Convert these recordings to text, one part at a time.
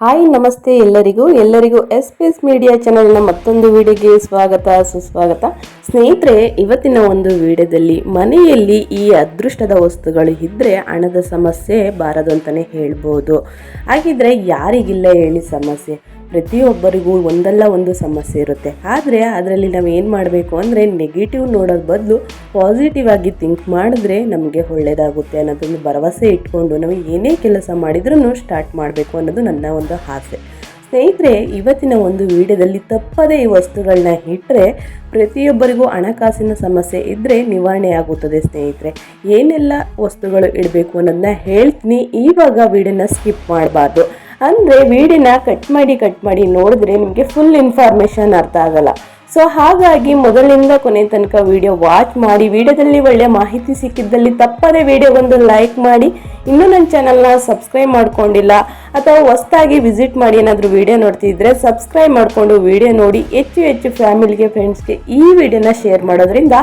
Hi, ನಮಸ್ತೆ ಎಲ್ಲರಿಗೂ. ಎಲ್ಲರಿಗೂ ಎಸ್ ಪಿ ಎಸ್ ಮೀಡಿಯಾ ಚಾನಲ್ನ ಮತ್ತೊಂದು ವಿಡಿಯೋಗೆ ಸ್ವಾಗತ, ಸುಸ್ವಾಗತ. ಸ್ನೇಹಿತರೆ, ಇವತ್ತಿನ ಒಂದು ವಿಡಿಯೋದಲ್ಲಿ ಮನೆಯಲ್ಲಿ ಈ ಅದೃಷ್ಟದ ವಸ್ತುಗಳು ಇದ್ದರೆ ಹಣದ ಸಮಸ್ಯೆ ಬಾರದು ಅಂತಲೇ ಹೇಳ್ಬೋದು. ಹಾಗಿದ್ರೆ ಯಾರಿಗಿಲ್ಲ ಹೇಳಿ ಸಮಸ್ಯೆ. ಪ್ರತಿಯೊಬ್ಬರಿಗೂ ಒಂದಲ್ಲ ಒಂದು ಸಮಸ್ಯೆ ಇರುತ್ತೆ. ಆದರೆ ಅದರಲ್ಲಿ ನಾವು ಏನು ಮಾಡಬೇಕು ಅಂದರೆ ನೆಗೆಟಿವ್ ನೋಡೋದ್ ಬದಲು ಪಾಸಿಟಿವ್ ಆಗಿ ಥಿಂಕ್ ಮಾಡಿದ್ರೆ ನಮಗೆ ಒಳ್ಳೆಯದಾಗುತ್ತೆ ಅನ್ನೋದೊಂದು ಭರವಸೆ ಇಟ್ಕೊಂಡು ನಾವು ಏನೇ ಕೆಲಸ ಮಾಡಿದ್ರೂ ಸ್ಟಾರ್ಟ್ ಮಾಡಬೇಕು ಅನ್ನೋದು ನನ್ನ ಒಂದು ಆಸೆ. ಸ್ನೇಹಿತರೆ, ಇವತ್ತಿನ ಒಂದು ವಿಡಿಯೋದಲ್ಲಿ ತಪ್ಪದೇ ಈ ವಸ್ತುಗಳನ್ನ ಇಟ್ಟರೆ ಪ್ರತಿಯೊಬ್ಬರಿಗೂ ಹಣಕಾಸಿನ ಸಮಸ್ಯೆ ಇದ್ದರೆ ನಿವಾರಣೆ ಆಗುತ್ತದೆ ಸ್ನೇಹಿತರೆ. ಏನೆಲ್ಲ ವಸ್ತುಗಳು ಇಡಬೇಕು ಅನ್ನೋದನ್ನ ಹೇಳ್ತೀನಿ. ಇವಾಗ ವಿಡಿಯೋನ ಸ್ಕಿಪ್ ಮಾಡಬಾರ್ದು. ಅಂದರೆ ವಿಡಿಯೋನ ಕಟ್ ಮಾಡಿ ಕಟ್ ಮಾಡಿ ನೋಡಿದ್ರೆ ನಿಮಗೆ ಫುಲ್ ಇನ್ಫಾರ್ಮೇಷನ್ ಅರ್ಥ ಆಗಲ್ಲ. ಸೊ ಹಾಗಾಗಿ ಮೊದಲಿಂದ ಕೊನೆ ತನಕ ವಿಡಿಯೋ ವಾಚ್ ಮಾಡಿ, ವಿಡಿಯೋದಲ್ಲಿ ಒಳ್ಳೆಯ ಮಾಹಿತಿ ಸಿಕ್ಕಿದ್ದಲ್ಲಿ ತಪ್ಪದೇ ವಿಡಿಯೋಗೊಂದು ಲೈಕ್ ಮಾಡಿ. ಇನ್ನೂ ನನ್ನ ಚಾನಲ್ನ ಸಬ್ಸ್ಕ್ರೈಬ್ ಮಾಡ್ಕೊಂಡಿಲ್ಲ, ಅಥವಾ ಹೊಸ್ದಾಗಿ ವಿಸಿಟ್ ಮಾಡಿ ಏನಾದರೂ ವಿಡಿಯೋ ನೋಡ್ತಿದ್ರೆ ಸಬ್ಸ್ಕ್ರೈಬ್ ಮಾಡಿಕೊಂಡು ವಿಡಿಯೋ ನೋಡಿ, ಹೆಚ್ಚು ಹೆಚ್ಚು ಫ್ಯಾಮಿಲಿಗೆ ಫ್ರೆಂಡ್ಸ್ಗೆ ಈ ವಿಡಿಯೋನ ಶೇರ್ ಮಾಡೋದ್ರಿಂದ,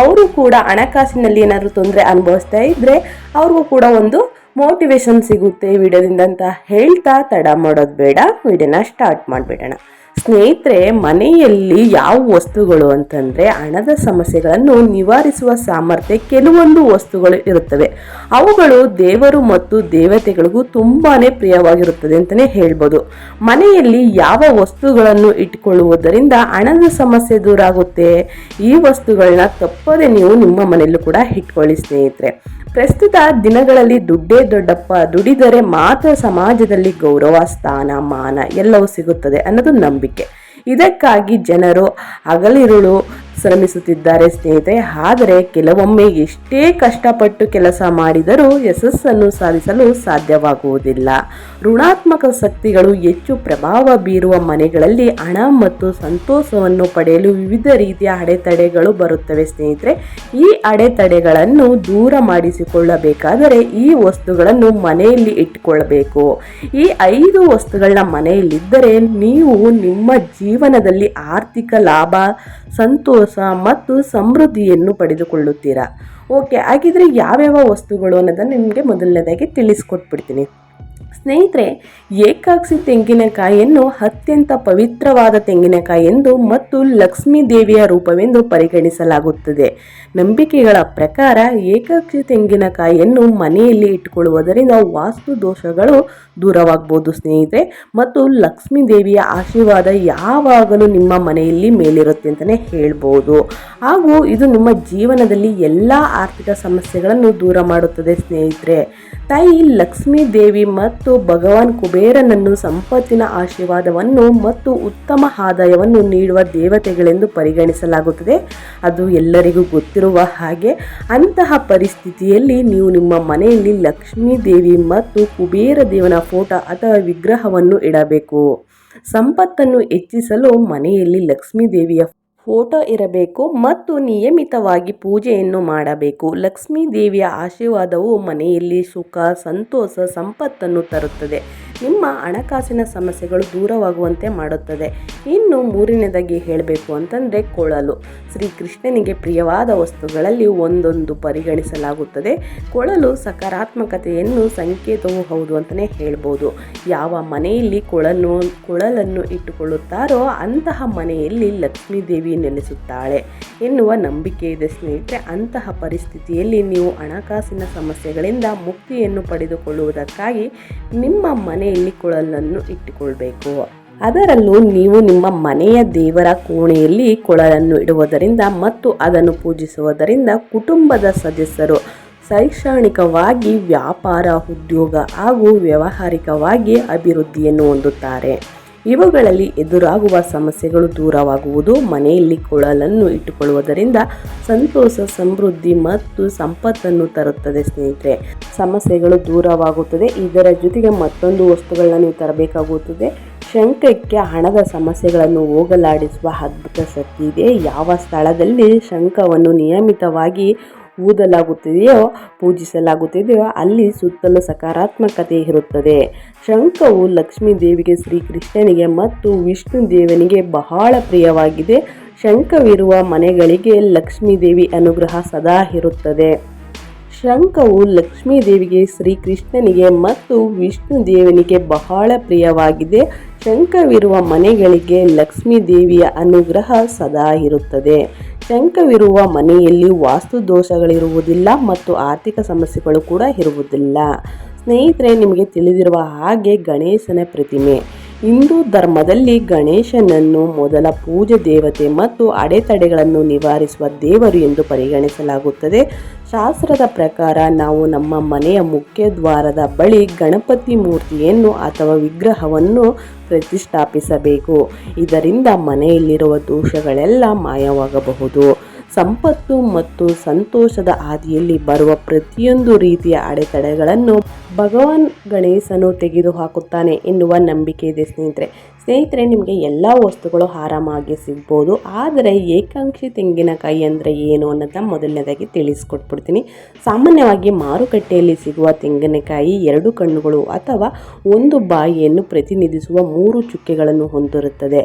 ಅವರು ಕೂಡ ಹಣಕಾಸಿನಲ್ಲಿ ಏನಾದರೂ ತೊಂದರೆ ಅನುಭವಿಸ್ತಾ ಇದ್ದರೆ ಅವ್ರಿಗೂ ಕೂಡ ಒಂದು ಮೋಟಿವೇಶನ್ ಸಿಗುತ್ತೆ ವಿಡಿಯೋದಿಂದ ಅಂತ ಹೇಳ್ತಾ ತಡ ಮಾಡೋದು ಬೇಡ, ವಿಡಿಯೋನ ಸ್ಟಾರ್ಟ್ ಮಾಡಿಬಿಡೋಣ. ಸ್ನೇಹಿತರೆ, ಮನೆಯಲ್ಲಿ ಯಾವ ವಸ್ತುಗಳು ಅಂತಂದರೆ ಹಣದ ಸಮಸ್ಯೆಗಳನ್ನು ನಿವಾರಿಸುವ ಸಾಮರ್ಥ್ಯ ಕೆಲವೊಂದು ವಸ್ತುಗಳು ಇರುತ್ತವೆ. ಅವುಗಳು ದೇವರು ಮತ್ತು ದೇವತೆಗಳಿಗೂ ತುಂಬಾ ಪ್ರಿಯವಾಗಿರುತ್ತದೆ ಅಂತಲೇ ಹೇಳ್ಬೋದು. ಮನೆಯಲ್ಲಿ ಯಾವ ವಸ್ತುಗಳನ್ನು ಇಟ್ಕೊಳ್ಳುವುದರಿಂದ ಹಣದ ಸಮಸ್ಯೆ ದೂರ ಆಗುತ್ತೆ? ಈ ವಸ್ತುಗಳನ್ನ ತಪ್ಪದೆ ನೀವು ನಿಮ್ಮ ಮನೆಯಲ್ಲೂ ಕೂಡ ಇಟ್ಕೊಳ್ಳಿ ಸ್ನೇಹಿತರೆ. ಪ್ರಸ್ತುತ ದಿನಗಳಲ್ಲಿ ದುಡ್ಡೇ ದೊಡ್ಡಪ್ಪ, ದುಡಿದರೆ ಮಾತ್ರ ಸಮಾಜದಲ್ಲಿ ಗೌರವ, ಸ್ಥಾನ, ಮಾನ ಎಲ್ಲವೂ ಸಿಗುತ್ತದೆ ಅನ್ನೋದು ನಂಬಿಕೆ. ಇದಕ್ಕಾಗಿ ಜನರು ಹಗಲಿರುಳು ಶ್ರಮಿಸುತ್ತಿದ್ದಾರೆ ಸ್ನೇಹಿತರೆ. ಆದರೆ ಕೆಲವೊಮ್ಮೆ ಎಷ್ಟೇ ಕಷ್ಟಪಟ್ಟು ಕೆಲಸ ಮಾಡಿದರೂ ಯಶಸ್ಸನ್ನು ಸಾಧಿಸಲು ಸಾಧ್ಯವಾಗುವುದಿಲ್ಲ. ಋಣಾತ್ಮಕ ಶಕ್ತಿಗಳು ಹೆಚ್ಚು ಪ್ರಭಾವ ಬೀರುವ ಮನೆಗಳಲ್ಲಿ ಹಣ ಮತ್ತು ಸಂತೋಷವನ್ನು ಪಡೆಯಲು ವಿವಿಧ ರೀತಿಯ ಅಡೆತಡೆಗಳು ಬರುತ್ತವೆ ಸ್ನೇಹಿತರೆ. ಈ ಅಡೆತಡೆಗಳನ್ನು ದೂರ ಮಾಡಿಸಿಕೊಳ್ಳಬೇಕಾದರೆ ಈ ವಸ್ತುಗಳನ್ನು ಮನೆಯಲ್ಲಿ ಇಟ್ಟುಕೊಳ್ಳಬೇಕು. ಈ ಐದು ವಸ್ತುಗಳನ್ನ ಮನೆಯಲ್ಲಿದ್ದರೆ ನೀವು ನಿಮ್ಮ ಜೀವನದಲ್ಲಿ ಆರ್ಥಿಕ ಲಾಭ, ಸಂತೋಷ ಮತ್ತು ಸಮೃದ್ಧಿಯನ್ನು ಪಡೆದುಕೊಳ್ಳುತ್ತೀರಾ? ಓಕೆ ಹಾಗಿದ್ರೆ ಯಾವ್ಯಾವ ವಸ್ತುಗಳು ಅನ್ನೋದನ್ನು ನಿಮಗೆ ಮೊದಲನೇದಾಗಿ ತಿಳಿಸ್ಕೊಟ್ಬಿಡ್ತೀನಿ. ಸ್ನೇಹಿತರೆ, ಏಕಾಕ್ಷಿ ತೆಂಗಿನಕಾಯಿಯನ್ನು ಅತ್ಯಂತ ಪವಿತ್ರವಾದ ತೆಂಗಿನಕಾಯಿ ಎಂದು ಮತ್ತು ಲಕ್ಷ್ಮೀ ದೇವಿಯ ರೂಪವೆಂದು ಪರಿಗಣಿಸಲಾಗುತ್ತದೆ. ನಂಬಿಕೆಗಳ ಪ್ರಕಾರ ಏಕಾಕ್ಷಿ ತೆಂಗಿನಕಾಯಿಯನ್ನು ಮನೆಯಲ್ಲಿ ಇಟ್ಟುಕೊಳ್ಳುವುದರಿಂದ ವಾಸ್ತು ದೋಷಗಳು ದೂರವಾಗಬಹುದು ಸ್ನೇಹಿತರೆ ಮತ್ತು ಲಕ್ಷ್ಮೀ ದೇವಿಯ ಆಶೀರ್ವಾದ ಯಾವಾಗಲೂ ನಿಮ್ಮ ಮನೆಯಲ್ಲಿ ಮೇಲಿರುತ್ತೆ ಅಂತಲೇ ಹೇಳ್ಬೋದು. ಹಾಗೂ ಇದು ನಿಮ್ಮ ಜೀವನದಲ್ಲಿ ಎಲ್ಲ ಆರ್ಥಿಕ ಸಮಸ್ಯೆಗಳನ್ನು ದೂರ ಮಾಡುತ್ತದೆ ಸ್ನೇಹಿತರೆ. ತಾಯಿ ಲಕ್ಷ್ಮೀ ದೇವಿ ಮತ್ತು ಭಗವಾನ್ ಕುಬೇರನನ್ನು ಸಂಪತ್ತಿನ ಆಶೀರ್ವಾದವನ್ನು ಮತ್ತು ಉತ್ತಮ ಆದಾಯವನ್ನು ನೀಡುವ ದೇವತೆಗಳೆಂದು ಪರಿಗಣಿಸಲಾಗುತ್ತದೆ. ಅದು ಎಲ್ಲರಿಗೂ ಗೊತ್ತಿರುವ ಹಾಗೆ ಅಂತಹ ಪರಿಸ್ಥಿತಿಯಲ್ಲಿ ನೀವು ನಿಮ್ಮ ಮನೆಯಲ್ಲಿ ಲಕ್ಷ್ಮೀ ದೇವಿ ಮತ್ತು ಕುಬೇರ ದೇವನ ಫೋಟೋ ಅಥವಾ ವಿಗ್ರಹವನ್ನು ಇಡಬೇಕು. ಸಂಪತ್ತನ್ನು ಹೆಚ್ಚಿಸಲು ಮನೆಯಲ್ಲಿ ಲಕ್ಷ್ಮೀ ದೇವಿಯ ಫೋಟೋ ಇರಬೇಕು ಮತ್ತು ನಿಯಮಿತವಾಗಿ ಪೂಜೆಯನ್ನು ಮಾಡಬೇಕು. ಲಕ್ಷ್ಮೀ ದೇವಿಯ ಆಶೀರ್ವಾದವು ಮನೆಯಲ್ಲಿ ಸುಖ ಸಂತೋಷ ಸಂಪತ್ತನ್ನು ತರುತ್ತದೆ. ನಿಮ್ಮ ಹಣಕಾಸಿನ ಸಮಸ್ಯೆಗಳು ದೂರವಾಗುವಂತೆ ಮಾಡುತ್ತದೆ. ಇನ್ನು ಮೂರನೇದಾಗಿ ಹೇಳಬೇಕು ಅಂತಂದರೆ ಕೊಳಲು. ಶ್ರೀ ಕೃಷ್ಣನಿಗೆ ಪ್ರಿಯವಾದ ವಸ್ತುಗಳಲ್ಲಿ ಒಂದೊಂದು ಪರಿಗಣಿಸಲಾಗುತ್ತದೆ. ಕೊಳಲು ಸಕಾರಾತ್ಮಕತೆಯನ್ನು ಸಂಕೇತವೂ ಹೌದು ಅಂತಲೇ ಹೇಳ್ಬೋದು. ಯಾವ ಮನೆಯಲ್ಲಿ ಕೊಳಲು, ಕೊಳಲನ್ನು ಇಟ್ಟುಕೊಳ್ಳುತ್ತಾರೋ ಅಂತಹ ಮನೆಯಲ್ಲಿ ಲಕ್ಷ್ಮೀದೇವಿ ನೆಲೆಸುತ್ತಾಳೆ. ಎನ್ನುವ ನಂಬಿಕೆ ಇದೆ ಸ್ನೇಹಿತರೆ, ಅಂತಹ ಪರಿಸ್ಥಿತಿಯಲ್ಲಿ ನೀವು ಹಣಕಾಸಿನ ಸಮಸ್ಯೆಗಳಿಂದ ಮುಕ್ತಿಯನ್ನು ಪಡೆದುಕೊಳ್ಳುವುದಕ್ಕಾಗಿ ನಿಮ್ಮ ಮನೆಯಲ್ಲಿ ಕೊಳಲನ್ನು ಇಟ್ಟುಕೊಳ್ಬೇಕು. ಅದರಲ್ಲೂ ನೀವು ನಿಮ್ಮ ಮನೆಯ ದೇವರ ಕೋಣೆಯಲ್ಲಿ ಕೊಳಲನ್ನು ಇಡುವುದರಿಂದ ಮತ್ತು ಅದನ್ನು ಪೂಜಿಸುವುದರಿಂದ ಕುಟುಂಬದ ಸದಸ್ಯರು ಶೈಕ್ಷಣಿಕವಾಗಿ ವ್ಯಾಪಾರ, ಉದ್ಯೋಗ ಹಾಗೂ ವ್ಯಾವಹಾರಿಕವಾಗಿ ಅಭಿವೃದ್ಧಿಯನ್ನು ಹೊಂದುತ್ತಾರೆ. ಇವುಗಳಲ್ಲಿ ಎದುರಾಗುವ ಸಮಸ್ಯೆಗಳು ದೂರವಾಗುವುದು, ಮನೆಯಲ್ಲಿ ಕೊಳಲನ್ನು ಇಟ್ಟುಕೊಳ್ಳುವುದರಿಂದ ಸಂತೋಷ, ಸಮೃದ್ಧಿ ಮತ್ತು ಸಂಪತ್ತನ್ನು ತರುತ್ತದೆ ಸ್ನೇಹಿತರೆ. ಸಮಸ್ಯೆಗಳು ದೂರವಾಗುತ್ತದೆ, ಇದರ ಜೊತೆಗೆ ಮತ್ತೊಂದು ವಸ್ತುಗಳನ್ನು ನೀವು ತರಬೇಕಾಗುತ್ತದೆ. ಶಂಕಕ್ಕೆ ಹಣದ ಸಮಸ್ಯೆಗಳನ್ನು ಹೋಗಲಾಡಿಸುವ ಅದ್ಭುತ ಶಕ್ತಿ ಇದೆ. ಯಾವ ಸ್ಥಳದಲ್ಲಿ ಶಂಖವನ್ನು ನಿಯಮಿತವಾಗಿ ಊದಲಾಗುತ್ತಿದೆಯೋ, ಪೂಜಿಸಲಾಗುತ್ತಿದೆಯೋ, ಅಲ್ಲಿ ಸುತ್ತಲೂ ಸಕಾರಾತ್ಮಕತೆ ಇರುತ್ತದೆ. ಶಂಖವು ಲಕ್ಷ್ಮೀ ದೇವಿಗೆ ಶ್ರೀಕೃಷ್ಣನಿಗೆ ಮತ್ತು ವಿಷ್ಣು ದೇವನಿಗೆ ಬಹಳ ಪ್ರಿಯವಾಗಿದೆ. ಶಂಖವಿರುವ ಮನೆಗಳಿಗೆ ಲಕ್ಷ್ಮೀ ದೇವಿ ಅನುಗ್ರಹ ಸದಾ ಇರುತ್ತದೆ. ಶಂಖವು ಲಕ್ಷ್ಮೀ ದೇವಿಗೆ ಶ್ರೀಕೃಷ್ಣನಿಗೆ ಮತ್ತು ವಿಷ್ಣು ದೇವನಿಗೆ ಬಹಳ ಪ್ರಿಯವಾಗಿದೆ. ಶಂಖವಿರುವ ಮನೆಗಳಿಗೆ ಲಕ್ಷ್ಮೀ ದೇವಿಯ ಅನುಗ್ರಹ ಸದಾ ಇರುತ್ತದೆ. ಶಂಖವಿರುವ ಮನೆಯಲ್ಲಿ ವಾಸ್ತು ದೋಷಗಳಿರುವುದಿಲ್ಲ ಮತ್ತು ಆರ್ಥಿಕ ಸಮಸ್ಯೆಗಳು ಕೂಡ ಇರುವುದಿಲ್ಲ. ಸ್ನೇಹಿತರೆ, ನಿಮಗೆ ತಿಳಿದಿರುವ ಹಾಗೆ ಗಣೇಶನ ಪ್ರತಿಮೆ. ಹಿಂದೂ ಧರ್ಮದಲ್ಲಿ ಗಣೇಶನನ್ನು ಮೊದಲ ಪೂಜೆ ದೇವತೆ ಮತ್ತು ಅಡೆತಡೆಗಳನ್ನು ನಿವಾರಿಸುವ ದೇವರು ಎಂದು ಪರಿಗಣಿಸಲಾಗುತ್ತದೆ. ಶಾಸ್ತ್ರದ ಪ್ರಕಾರ ನಾವು ನಮ್ಮ ಮನೆಯ ಮುಖ್ಯ ದ್ವಾರದ ಬಳಿ ಗಣಪತಿ ಮೂರ್ತಿಯನ್ನು ಅಥವಾ ವಿಗ್ರಹವನ್ನು ಪ್ರತಿಷ್ಠಾಪಿಸಬೇಕು. ಇದರಿಂದ ಮನೆಯಲ್ಲಿರುವ ದೋಷಗಳೆಲ್ಲ ಮಾಯವಾಗಬಹುದು. ಸಂಪತ್ತು ಮತ್ತು ಸಂತೋಷದ ಹಾದಿಯಲ್ಲಿ ಬರುವ ಪ್ರತಿಯೊಂದು ರೀತಿಯ ಅಡೆತಡೆಗಳನ್ನು ಭಗವಾನ್ ಗಣೇಶನು ತೆಗೆದುಹಾಕುತ್ತಾನೆ ಎನ್ನುವ ನಂಬಿಕೆ ಇದೆ ಸ್ನೇಹಿತರೆ. ಸ್ನೇಹಿತರೆ, ನಿಮಗೆ ಎಲ್ಲ ವಸ್ತುಗಳು ಆರಾಮಾಗಿ ಸಿಗ್ಬೋದು. ಆದರೆ ಏಕಾಂಕ್ಷಿ ತೆಂಗಿನಕಾಯಿ ಅಂದರೆ ಏನು ಅನ್ನೋದನ್ನ ಮೊದಲನೇದಾಗಿ ತಿಳಿಸ್ಕೊಟ್ಬಿಡ್ತೀನಿ. ಸಾಮಾನ್ಯವಾಗಿ ಮಾರುಕಟ್ಟೆಯಲ್ಲಿ ಸಿಗುವ ತೆಂಗಿನಕಾಯಿ ಎರಡು ಕಣ್ಣುಗಳು ಅಥವಾ ಒಂದು ಬಾಯಿಯನ್ನು ಪ್ರತಿನಿಧಿಸುವ ಮೂರು ಚುಕ್ಕೆಗಳನ್ನು ಹೊಂದಿರುತ್ತದೆ.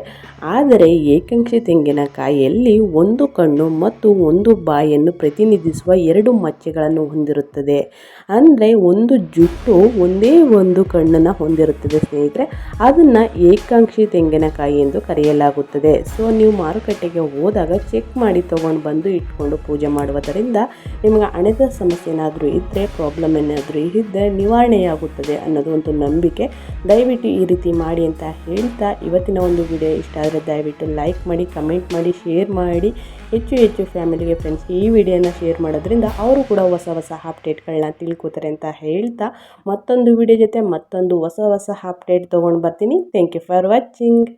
ಆದರೆ ಏಕಾಂಕ್ಷಿ ತೆಂಗಿನಕಾಯಿಯಲ್ಲಿ ಒಂದು ಕಣ್ಣು ಮತ್ತು ಒಂದು ಬಾಯಿಯನ್ನು ಪ್ರತಿನಿಧಿಸುವ ಎರಡು ಮಚ್ಚೆಗಳನ್ನು ಹೊಂದಿರುತ್ತದೆ. ಅಂದರೆ ಒಂದು ಜುಟ್ಟು ಒಂದೇ ಒಂದು ಕಣ್ಣನ್ನು ಹೊಂದಿರುತ್ತದೆ ಸ್ನೇಹಿತರೆ. ಅದನ್ನು ಏಕಾಂಕ್ಷಿ ತೆಂಗಿನಕಾಯಿ ಎಂದು ಕರೆಯಲಾಗುತ್ತದೆ. ಸೊ ನೀವು ಮಾರುಕಟ್ಟೆಗೆ ಹೋದಾಗ ಚೆಕ್ ಮಾಡಿ ತೊಗೊಂಡು ಬಂದು ಇಟ್ಕೊಂಡು ಪೂಜೆ ಮಾಡುವುದರಿಂದ ನಿಮಗೆ ಹಣದ ಸಮಸ್ಯೆ ಏನಾದರೂ ಇದ್ದರೆ ಪ್ರಾಬ್ಲಮ್ ಏನಾದರೂ ಇದ್ದರೆ ನಿವಾರಣೆಯಾಗುತ್ತದೆ ಅನ್ನೋದು ಒಂದು ನಂಬಿಕೆ. ದಯವಿಟ್ಟು ಈ ರೀತಿ ಮಾಡಿ ಅಂತ ಹೇಳ್ತಾ ಇವತ್ತಿನ ಒಂದು ವಿಡಿಯೋ ಇಷ್ಟ ಆದರೆ ದಯವಿಟ್ಟು ಲೈಕ್ ಮಾಡಿ ಕಮೆಂಟ್ ಮಾಡಿ ಶೇರ್ ಮಾಡಿ. ಹೆಚ್ಚು ಹೆಚ್ಚು ಫ್ಯಾಮಿಲಿಗೆ ಫ್ರೆಂಡ್ಸ್ಗೆ ಈ ವಿಡಿಯೋನ ಶೇರ್ ಮಾಡೋದ್ರಿಂದ ಅವರು ಕೂಡ ಹೊಸ ಹೊಸ ಅಪ್ಡೇಟ್ಗಳನ್ನ ತಿಳ್ಕೊತಾರೆ ಅಂತ ಹೇಳ್ತಾ ಮತ್ತೊಂದು ವಿಡಿಯೋ ಜೊತೆ ಮತ್ತೊಂದು ಹೊಸ ಹೊಸ ಅಪ್ಡೇಟ್ ತೊಗೊಂಡು ಬರ್ತೀನಿ. Thank you for watching